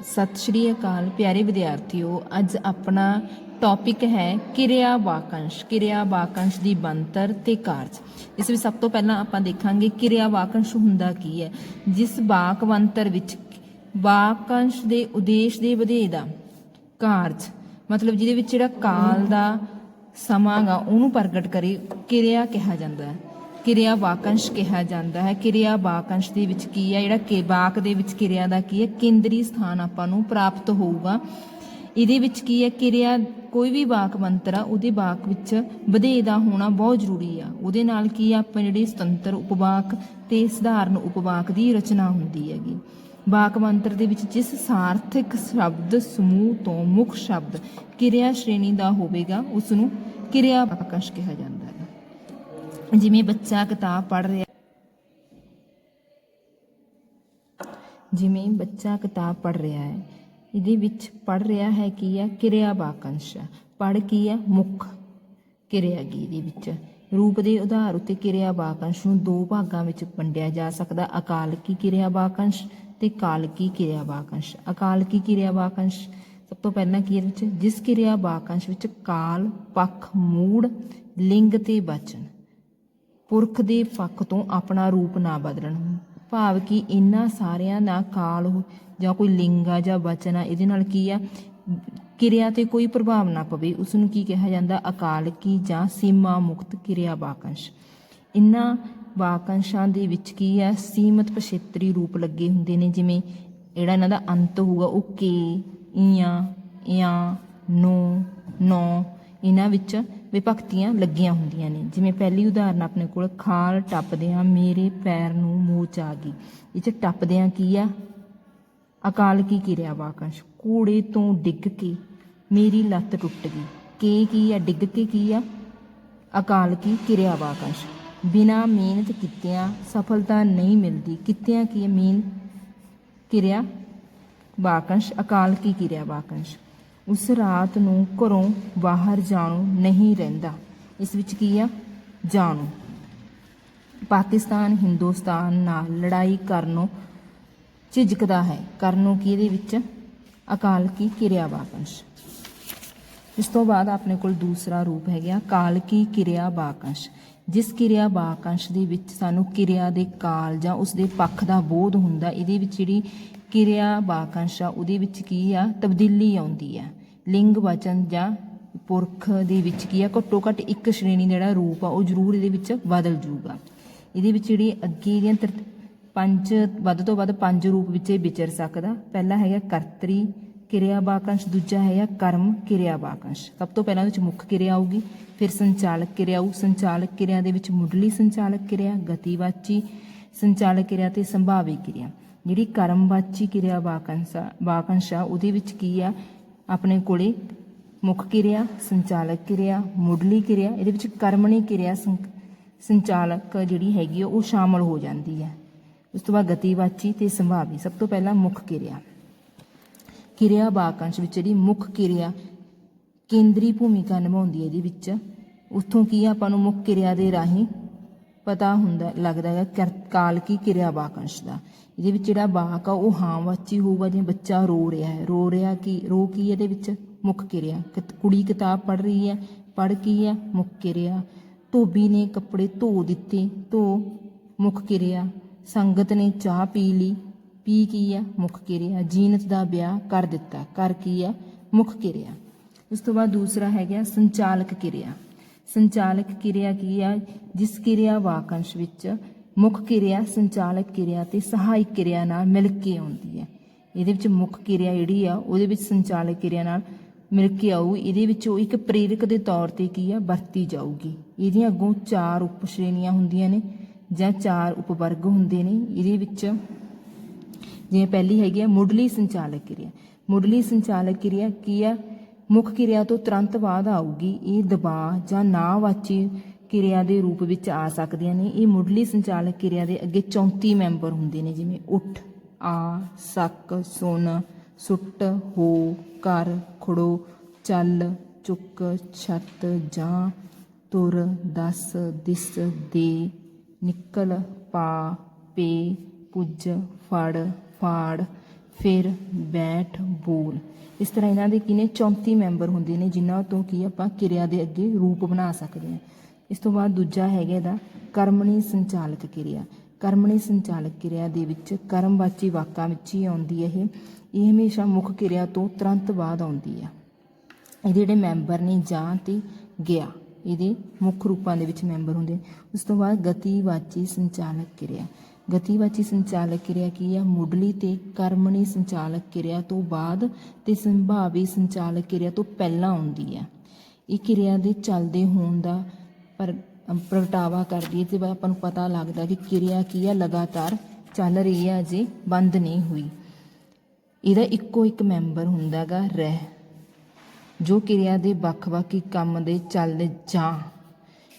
ਸਤਿ ਸ਼੍ਰੀ ਅਕਾਲ ਪਿਆਰੇ ਵਿਦਿਆਰਥੀਓ, ਅੱਜ ਆਪਣਾ ਟੌਪਿਕ ਹੈ ਕਿਰਿਆ ਵਾਕੰਸ਼ ਕਿਰਿਆ ਵਾਕੰਸ਼ ਦੀ ਬਣਤਰ ਤੇ ਕਾਰਜ। ਇਸ ਵਿੱਚ ਸਭ ਤੋਂ ਪਹਿਲਾਂ ਆਪਾਂ ਦੇਖਾਂਗੇ ਕਿਰਿਆ ਵਾਕੰਸ਼ ਹੁੰਦਾ ਕੀ ਹੈ। ਜਿਸ ਵਾਕ ਬਣਤਰ ਵਿੱਚ ਵਾਕੰਸ਼ ਦੇ ਉਦੇਸ਼ ਦੇ ਵਧੇਰੇ ਦਾ ਕਾਰਜ, ਮਤਲਬ ਜਿਹਦੇ ਵਿੱਚ ਜਿਹੜਾ ਕਾਲ ਦਾ ਸਮਾਂ ਗਾ ਉਹਨੂੰ ਪ੍ਰਗਟ ਕਰੇ ਕਿਰਿਆ ਕਿਹਾ ਜਾਂਦਾ ਹੈ। ਕਿਰਿਆ ਵਾਕੰਸ਼ ਕਿਹਾ ਜਾਂਦਾ ਹੈ। ਕਿਰਿਆ ਵਾਕੰਸ਼ ਦੇ ਵਿੱਚ ਕੀ ਹੈ? ਜਿਹੜਾ ਕਿ ਵਾਕ ਦੇ ਵਿੱਚ ਕਿਰਿਆ ਦਾ ਕੀ ਹੈ? ਕੇਂਦਰੀ ਸਥਾਨ ਆਪਾਂ ਨੂੰ ਪ੍ਰਾਪਤ ਹੋਊਗਾ। ਇਹਦੇ ਵਿੱਚ ਕੀ ਹੈ? ਕਿਰਿਆ ਕੋਈ ਵੀ ਵਾਕ ਮੰਤਰ ਆ, ਉਹਦੇ ਵਾਕ ਵਿੱਚ ਵਧੇਰੇ ਦਾ ਹੋਣਾ ਬਹੁਤ ਜ਼ਰੂਰੀ ਆ। ਉਹਦੇ ਨਾਲ ਕੀ ਆ? ਆਪਾਂ ਜਿਹੜੇ ਸੁਤੰਤਰ ਉਪਵਾਕ ਤੇ ਸਧਾਰਨ ਉਪਵਾਕ ਦੀ ਰਚਨਾ ਹੁੰਦੀ ਹੈਗੀ। ਵਾਕ ਮੰਤਰ ਦੇ ਵਿੱਚ ਜਿਸ ਸਾਰਥਕ ਸ਼ਬਦ ਸਮੂਹ ਤੋਂ ਮੁੱਖ ਸ਼ਬਦ ਕਿਰਿਆ ਸ਼੍ਰੇਣੀ ਦਾ ਹੋਵੇਗਾ ਉਸ ਨੂੰ ਕਿਰਿਆ ਵਾਕੰਸ਼ ਕਿਹਾ ਜਾਂਦਾ ਜਿਵੇਂ ਬੱਚਾ ਕਿਤਾਬ ਪੜ੍ਹ ਰਿਹਾ ਜਿਵੇਂ ਬੱਚਾ ਕਿਤਾਬ ਪੜ੍ਹ ਰਿਹਾ ਹੈ, ਇਹਦੇ ਵਿੱਚ ਪੜ੍ਹ ਰਿਹਾ ਹੈ ਕੀ ਹੈ? ਕਿਰਿਆ ਵਾਕੰਸ਼ ਪੜ੍ਹ ਕੀ ਹੈ? ਮੁੱਖ ਕਿਰਿਆ ਗੀ ਦੇ ਵਿੱਚ। ਰੂਪ ਦੇ ਆਧਾਰ ਉੱਤੇ ਕਿਰਿਆ ਵਾਕੰਸ਼ ਨੂੰ ਦੋ ਭਾਗਾਂ ਵਿੱਚ ਵੰਡਿਆ ਜਾ ਸਕਦਾ। ਅਕਾਲਕੀ ਕਿਰਿਆ ਵਾਕੰਸ਼ ਤੇ ਕਾਲਕੀ ਕਿਰਿਆ ਵਾਕੰਸ਼। ਅਕਾਲਕੀ ਕਿਰਿਆ ਵਾਕੰਸ਼ ਸਭ ਤੋਂ ਪਹਿਲਾਂ ਕੀ ਇਹਦੇ ਵਿੱਚ? ਜਿਸ ਕਿਰਿਆ ਵਾਕੰਸ਼ ਵਿੱਚ ਕਾਲ, ਪੱਖ, ਮੂੜ, ਲਿੰਗ ਤੇ ਵਚਨ। ਪੁਰਖ ਦੇ ਪੱਖ ਤੋਂ ਆਪਣਾ ਰੂਪ ਨਾ ਬਦਲਣ। ਭਾਵ ਕਿ ਇਹਨਾਂ ਸਾਰਿਆਂ ਦਾ ਕਾਲ ਜਾਂ ਕੋਈ ਲਿੰਗ ਆ ਜਾਂ ਵਚਨ ਆ, ਇਹਦੇ ਨਾਲ ਕੀ ਆ? ਕਿਰਿਆ ਤੇ ਕੋਈ ਪ੍ਰਭਾਵ ਨਾ ਪਵੇ। ਉਸ ਨੂੰ ਕੀ ਕਿਹਾ ਜਾਂਦਾ? ਅਕਾਲਕੀ ਜਾਂ ਸੀਮਾ ਮੁਕਤ ਕਿਰਿਆ ਵਾਕੰਸ਼। ਇਹਨਾਂ ਵਾਕੰਸ਼ਾਂ ਦੇ ਵਿੱਚ ਕੀ ਆ? ਸੀਮਤ ਪਛੇਤਰੀ ਰੂਪ ਲੱਗੇ ਹੁੰਦੇ ਨੇ। ਜਿਵੇਂ ਜਿਹੜਾ ਇਹਨਾਂ ਦਾ ਅੰਤ ਹੋਊਗਾ, ਉਹ ਕੇ ਇਆਂ ਇਆਂ, ਨੋ, ਨੌ। ਇਹਨਾਂ ਵਿੱਚ ਵਿਭਕਤੀਆਂ ਲੱਗੀਆਂ ਹੁੰਦੀਆਂ ਨੇ। ਜਿਵੇਂ ਪਹਿਲੀ ਉਦਾਹਰਨ ਆਪਣੇ ਕੋਲ, ਖਾਲ ਟੱਪਦਿਆਂ ਮੇਰੇ ਪੈਰ ਨੂੰ ਮੋਚ ਆ ਗਈ। ਇਹ ਚ ਟੱਪਦਿਆਂ ਕੀ ਆ? ਅਕਾਲ ਕੀ ਕਿਰਿਆ ਵਾਕੰਸ਼? ਕੂੜੇ ਤੋਂ ਡਿੱਗ ਕੇ ਮੇਰੀ ਲੱਤ ਟੁੱਟ ਗਈ। ਕੇ ਕੀ ਆ? ਡਿੱਗ ਕੇ ਕੀ ਆ? ਅਕਾਲ ਕੀ ਕਿਰਿਆ ਵਾਕੰਸ਼? ਬਿਨਾ ਮਿਹਨਤ ਕੀਤਿਆਂ ਸਫਲਤਾ ਨਹੀਂ ਮਿਲਦੀ। ਕੀਤਿਆਂ ਕੀ ਹੈ ਮੇਨ ਕਿਰਿਆ ਵਾਕੰਸ਼? ਅਕਾਲ ਕੀ ਕਿਰਿਆ ਵਾਕੰਸ਼? ਉਸ ਰਾਤ ਨੂੰ ਘਰੋਂ ਬਾਹਰ ਜਾਣੂ ਨਹੀਂ ਰਹਿੰਦਾ। ਇਸ ਵਿੱਚ ਕੀ ਆ? ਜਾਣੂ। ਪਾਕਿਸਤਾਨ, ਹਿੰਦੁਸਤਾਨ ਨਾਲ ਲੜਾਈ ਕਰਨੋਂ ਝਿਜਕਦਾ ਹੈ। ਕਰਨੋਂ ਕੀ ਇਹਦੇ ਵਿੱਚ? ਅਕਾਲ ਕੀ ਕਿਰਿਆ ਵਾਕੰਸ਼ ਇਸ ਤੋਂ ਬਾਅਦ ਆਪਣੇ ਕੋਲ ਦੂਸਰਾ ਰੂਪ ਹੈਗਾ ਕਾਲ ਕੀ ਕਿਰਿਆ ਵਾਕੰਸ਼ ਜਿਸ ਕਿਰਿਆ ਵਾਕੰਸ਼ ਦੇ ਵਿੱਚ ਸਾਨੂੰ ਕਿਰਿਆ ਦੇ ਕਾਲ ਜਾਂ ਉਸ ਦੇ ਪੱਖ ਦਾ ਬੋਧ ਹੁੰਦਾ, ਇਹਦੇ ਵਿੱਚ ਜਿਹੜੀ ਕਿਰਿਆ ਵਾਕੰਸ਼ ਆ, ਉਹਦੇ ਵਿੱਚ ਕੀ ਆ? ਤਬਦੀਲੀ ਆਉਂਦੀ ਆ ਲਿੰਗ ਵਚਨ ਜਾਂ ਪੁਰਖ ਦੇ ਵਿੱਚ ਕੀ ਆ? ਘੱਟੋ ਘੱਟ ਇੱਕ ਸ਼੍ਰੇਣੀ ਜਿਹੜਾ ਰੂਪ ਆ, ਉਹ ਜ਼ਰੂਰ ਇਹਦੇ ਵਿੱਚ ਬਦਲ ਜੂਗਾ ਇਹਦੇ ਵਿੱਚ ਜਿਹੜੀ ਅੱਗੇ ਦੀਆਂ ਤਰ- ਪੰਜ, ਵੱਧ ਤੋਂ ਵੱਧ ਪੰਜ ਰੂਪ ਵਿੱਚ ਇਹ ਵਿਚਰ ਸਕਦਾ। ਪਹਿਲਾ ਹੈਗਾ ਕਰਤਰੀ ਕਿਰਿਆ ਵਾਕੰਸ਼ ਦੂਜਾ ਹੈਗਾ ਕਰਮ ਕਿਰਿਆ ਵਾਕੰਸ਼ ਸਭ ਤੋਂ ਪਹਿਲਾਂ ਵਿੱਚ ਮੁੱਖ ਕਿਰਿਆ ਆਊਗੀ, ਫਿਰ ਸੰਚਾਲਕ ਕਿਰਿਆ ਆਊ। ਸੰਚਾਲਕ ਕਿਰਿਆ ਦੇ ਵਿੱਚ ਮੁੱਢਲੀ ਸੰਚਾਲਕ ਕਿਰਿਆ, ਗਤੀਵਾਚੀ ਸੰਚਾਲਕ ਕਿਰਿਆ ਤੇ ਸੰਭਾਵੀ ਕਿਰਿਆ। ਜਿਹੜੀ ਕਰਮਵਾਚੀ ਕਿਰਿਆ ਵਾਕੰਸ਼ ਵਾਕੰਸ਼ ਆ, ਉਹਦੇ ਵਿੱਚ ਕੀ ਆ? ਆਪਣੇ ਕੋਲੇ ਮੁੱਖ ਕਿਰਿਆ, ਸੰਚਾਲਕ ਕਿਰਿਆ, ਮੁੱਢਲੀ ਕਿਰਿਆ, ਇਹਦੇ ਵਿੱਚ ਕਰਮਣੀ ਕਿਰਿਆ ਸੰਚਾਲਕ ਜਿਹੜੀ ਹੈਗੀ ਆ, ਉਹ ਸ਼ਾਮਲ ਹੋ ਜਾਂਦੀ ਹੈ। ਉਸ ਤੋਂ ਬਾਅਦ ਗਤੀਵਾਚੀ ਤੇ ਸੰਭਾਵੀ, ਸਭ ਤੋਂ ਪਹਿਲਾਂ ਮੁੱਖ ਕਿਰਿਆ। ਕਿਰਿਆ ਵਾਕੰਸ਼ ਵਿੱਚ ਜਿਹੜੀ ਮੁੱਖ ਕਿਰਿਆ, ਕੇਂਦਰੀ ਭੂਮਿਕਾ ਨਿਭਾਉਂਦੀ ਹੈ, ਇਹਦੇ ਵਿੱਚ, ਉੱਥੋਂ ਕੀ ਆਪਾਂ ਨੂੰ ਮੁੱਖ ਕਿਰਿਆ ਦੇ ਰਾਹੀਂ ਪਤਾ ਹੁੰਦਾ, ਲੱਗਦਾ ਹੈ ਕਰ- ਕਾਲ ਕੀ ਕਿਰਿਆ ਵਾਕੰਸ਼ ਦਾ। ਇਹਦੇ ਵਿੱਚ ਜਿਹੜਾ ਵਾਕ ਆ, ਉਹ ਹਾਂ ਵਾਚੀ ਹੋਊਗਾ, ਜਿਵੇਂ ਬੱਚਾ ਰੋ ਰਿਹਾ ਹੈ। ਰੋ ਰਿਹਾ ਕੀ, ਰੋ ਕੀ ਇਹਦੇ ਵਿੱਚ? ਮੁੱਖ ਕਿਰਿਆ। ਕਿਤ- ਕੁੜੀ ਕਿਤਾਬ ਪੜ੍ਹ ਰਹੀ ਹੈ, ਪੜ੍ਹ ਕੀ ਹੈ? ਮੁੱਖ ਕਿਰਿਆ। ਧੋਬੀ ਨੇ ਕੱਪੜੇ ਧੋ ਦਿੱਤੇ, ਧੋ, ਮੁੱਖ ਕਿਰਿਆ। ਸੰਗਤ ਨੇ ਚਾਹ ਪੀ ਲਈ, ਪੀ ਕੀ ਹੈ? ਮੁੱਖ ਕਿਰਿਆ। ਜੀਨਤ ਦਾ ਵਿਆਹ ਕਰ ਦਿੱਤਾ। ਕਰ ਕੀ ਹੈ? ਮੁੱਖ ਕਿਰਿਆ। ਉਸ ਤੋਂ ਬਾਅਦ ਦੂਸਰਾ ਹੈਗਾ ਸੰਚਾਲਕ ਕਿਰਿਆ। ਸੰਚਾਲਕ ਕਿਰਿਆ ਕੀ ਆ? ਜਿਸ ਕਿਰਿਆ ਵਾਕੰਸ਼ ਵਿੱਚ ਮੁੱਖ ਕਿਰਿਆ, ਸੰਚਾਲਕ ਕਿਰਿਆ ਤੇ ਸਹਾਇਕ ਕਿਰਿਆ ਨਾਲ ਮਿਲ ਕੇ ਆਉਂਦੀ ਹੈ। ਇਹਦੇ ਵਿੱਚ ਮੁੱਖ ਕਿਰਿਆ ਜਿਹੜੀ ਆ, ਉਹਦੇ ਵਿੱਚ ਸੰਚਾਲਕ ਕਿਰਿਆ ਨਾਲ ਮਿਲ ਕੇ ਆਊ। ਇਹਦੇ ਵਿੱਚ ਉਹ ਇੱਕ ਪ੍ਰੇਰਕ ਦੇ ਤੌਰ ਤੇ ਕੀ ਆ? ਵਰਤੀ ਜਾਊਗੀ। ਇਹਦੀਆਂ ਅੱਗੋਂ ਚਾਰ ਉਪ ਸ਼੍ਰੇਣੀਆਂ ਹੁੰਦੀਆਂ ਨੇ, ਜਾਂ ਚਾਰ ਉਪਵਰਗ ਹੁੰਦੇ ਨੇ। ਇਹਦੇ ਵਿੱਚ ਜਿਵੇਂ ਪਹਿਲੀ ਹੈਗੀ ਆ, ਮੁੱਢਲੀ ਸੰਚਾਲਕ ਕਿਰਿਆ। ਮੁੱਢਲੀ ਸੰਚਾਲਕ ਕਿਰਿਆ ਕੀ ਆ? ਮੁੱਖ ਕਿਰਿਆ ਤੋਂ ਤੁਰੰਤ ਬਾਅਦ ਆਊਗੀ। ਇਹ ਦਬਾਅ ਜਾਂ ਨਾਵਾਚੀ ਕਿਰਿਆ ਦੇ ਰੂਪ ਵਿੱਚ ਆ ਸਕਦੀਆਂ ਨੇ। ਇਹ ਮੁੱਢਲੀ ਸੰਚਾਲਕ ਕਿਰਿਆ ਦੇ ਅੱਗੇ 34 ਮੈਂਬਰ ਹੁੰਦੇ ਨੇ, ਜਿਵੇਂ ਉੱਠ, ਆ, ਸੱਕ, ਸੁਣ, ਸੁੱਟ, ਹੋ, ਕਰ, ਖੜੋ, ਚੱਲ, ਚੁੱਕ, ਛੱਤ, ਜਾਂ, ਤੁਰ, ਦਸ, ਦਿਸ, ਦੇ, ਨਿਕਲ, ਪਾ, ਪੇ, ਪੁੱਜ, ਫੜ, ਫਾੜ। ਫਿਰ ਬੈਠ ਬੋਲ। ਇਸ ਤਰ੍ਹਾਂ ਇਹਨਾਂ ਦੇ ਕੀ ਨੇ 34 ਮੈਂਬਰ ਹੁੰਦੇ ਨੇ, ਜਿਨ੍ਹਾਂ ਤੋਂ ਕੀ ਆਪਾਂ ਕਿਰਿਆ ਦੇ ਅੱਗੇ ਰੂਪ ਬਣਾ ਸਕਦੇ ਹਾਂ। ਇਸ ਤੋਂ ਬਾਅਦ ਦੂਜਾ ਹੈਗਾ ਇਹਦਾ ਕਰਮਣੀ ਸੰਚਾਲਕ ਕਿਰਿਆ। ਕਰਮਣੀ ਸੰਚਾਲਕ ਕਿਰਿਆ ਦੇ ਵਿੱਚ ਕਰਮਵਾਚੀ ਵਾਕਾਂ ਵਿੱਚ ਹੀ ਆਉਂਦੀ ਹੈ ਇਹ। ਇਹ ਹਮੇਸ਼ਾ ਮੁੱਖ ਕਿਰਿਆ ਤੋਂ ਤੁਰੰਤ ਬਾਅਦ ਆਉਂਦੀ ਆ। ਇਹਦੇ ਜਿਹੜੇ ਮੈਂਬਰ ਨੇ ਜਾਂ ਤੇ ਗਿਆ, ਇਹਦੇ ਮੁੱਖ ਰੂਪਾਂ ਦੇ ਵਿੱਚ ਮੈਂਬਰ ਹੁੰਦੇ ਨੇ। ਉਸ ਤੋਂ ਬਾਅਦ ਗਤੀਵਾਚੀ ਸੰਚਾਲਕ ਕਿਰਿਆ। ਗਤੀਵਾਚੀ ਸੰਚਾਲਕ ਕਿਰਿਆ ਕੀ ਆ? ਮੁੱਢਲੀ ਤੇ ਕਰਮਣੀ ਸੰਚਾਲਕ ਕਿਰਿਆ ਤੋਂ ਬਾਅਦ ਤੇ ਸੰਭਾਵੀ ਸੰਚਾਲਕ ਕਿਰਿਆ ਤੋਂ ਪਹਿਲਾਂ ਆਉਂਦੀ ਹੈ ਇਹ ਕਿਰਿਆ ਦੇ ਚੱਲਦੇ ਹੋਣ ਦਾ ਪਰ ਪ੍ਰਗਟਾਵਾ ਕਰਦੀ ਹੈ ਤੇ ਆਪਾਂ ਨੂੰ ਪਤਾ ਲੱਗਦਾ ਕਿ ਕਿਰਿਆ ਕੀ ਆ, ਲਗਾਤਾਰ ਚੱਲ ਰਹੀ ਹੈ ਅਜੇ ਬੰਦ ਨਹੀਂ ਹੋਈ। ਇਹਦਾ ਇੱਕੋ ਇੱਕ ਮੈਂਬਰ ਹੁੰਦਾਗਾ ਰਹਿ, ਜੋ ਕਿਰਿਆ ਦੇ ਵੱਖ-ਵੱਖ ਕੰਮ ਦੇ ਚੱਲਦੇ ਜਾਂ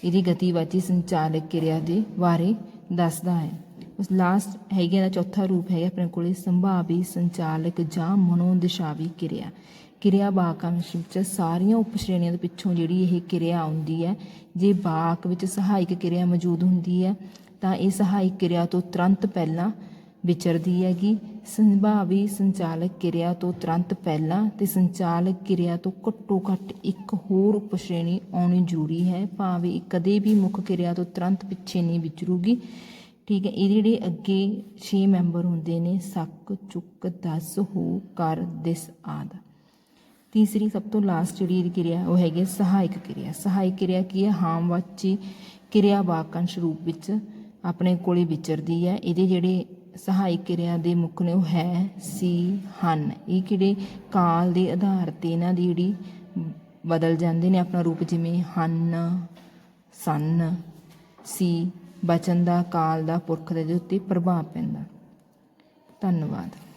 ਇਹਦੀ ਗਤੀਵਾਚੀ ਸੰਚਾਲਕ ਕਿਰਿਆ ਦੇ ਬਾਰੇ ਦੱਸਦਾ ਹੈ। ਉਸ ਲਾਸਟ ਹੈਗਾ ਦਾ ਚੌਥਾ ਰੂਪ ਹੈਗਾ ਆਪਣੇ ਕੋਲੇ, ਸੰਭਾਵੀ ਸੰਚਾਲਕ ਜਾਂ ਮਨੋਦਿਸ਼ਾਵੀ ਕਿਰਿਆ। ਕਿਰਿਆ ਵਾਕਾਂਸ਼ ਵਿੱਚ ਸਾਰੀਆਂ ਉਪ ਸ਼੍ਰੇਣੀਆਂ ਦੇ ਪਿੱਛੋਂ ਜਿਹੜੀ ਇਹ ਕਿਰਿਆ ਆਉਂਦੀ ਹੈ, ਜੇ ਵਾਕ ਵਿੱਚ ਸਹਾਇਕ ਕਿਰਿਆ ਮੌਜੂਦ ਹੁੰਦੀ ਹੈ, ਤਾਂ ਇਹ ਸਹਾਇਕ ਕਿਰਿਆ ਤੋਂ ਤੁਰੰਤ ਪਹਿਲਾਂ ਵਿਚਰਦੀ ਹੈਗੀ। ਸੰਭਾਵੀ ਸੰਚਾਲਕ ਕਿਰਿਆ ਤੋਂ ਤੁਰੰਤ ਪਹਿਲਾਂ ਤੇ ਸੰਚਾਲਕ ਕਿਰਿਆ ਤੋਂ ਘੱਟੋ ਘੱਟ ਇੱਕ ਹੋਰ ਉਪ ਸ਼੍ਰੇਣੀ ਆਉਣੀ ਜ਼ਰੂਰੀ ਹੈ, ਭਾਵੇਂ ਇਹ ਕਦੇ ਵੀ ਮੁੱਖ ਕਿਰਿਆ ਤੋਂ ਤੁਰੰਤ ਪਿੱਛੇ ਨਹੀਂ ਵਿਚਰੂਗੀ। ਠੀਕ ਹੈ, ਇਹਦੇ ਜਿਹੜੇ ਅੱਗੇ 6 ਮੈਂਬਰ ਹੁੰਦੇ ਨੇ, ਸੱਕ, ਚੁੱਕ, ਦਸ, ਹੋ, ਕਰ, ਦਿਸ ਆਦ। ਤੀਸਰੀ ਸਭ ਤੋਂ ਲਾਸਟ ਜਿਹੜੀ ਕਿਰਿਆ, ਉਹ ਹੈਗੀ ਹੈ ਸਹਾਇਕ ਕਿਰਿਆ। ਸਹਾਇਕ ਕਿਰਿਆ ਕੀ ਹੈ? ਹਾਮਵਾਚੀ ਕਿਰਿਆ ਵਾਕੰਸ਼ ਰੂਪ ਵਿੱਚ ਆਪਣੇ ਕੋਲੇ ਵਿਚਰਦੀ ਹੈ। ਇਹਦੇ ਜਿਹੜੇ ਸਹਾਇਕ ਕਿਰਿਆ ਦੇ ਮੁੱਖ ਨੇ, ਉਹ ਹੈ, ਸੀ, ਹਨ। ਇਹ ਕਿਹੜੇ ਕਾਲ ਦੇ ਆਧਾਰ ਤੇ ਇਹਨਾਂ ਦੀ ਜਿਹੜੀ ਬਦਲ ਜਾਂਦੇ ਨੇ ਆਪਣਾ ਰੂਪ, ਜਿਵੇਂ ਹਨ, ਸਨ, ਸੀ ਬਚਨ ਦਾ ਕਾਲ ਦਾ ਪੁਰਖ ਦੇ ਉੱਤੇ ਪ੍ਰਭਾਵ ਪੈਂਦਾ। ਧੰਨਵਾਦ।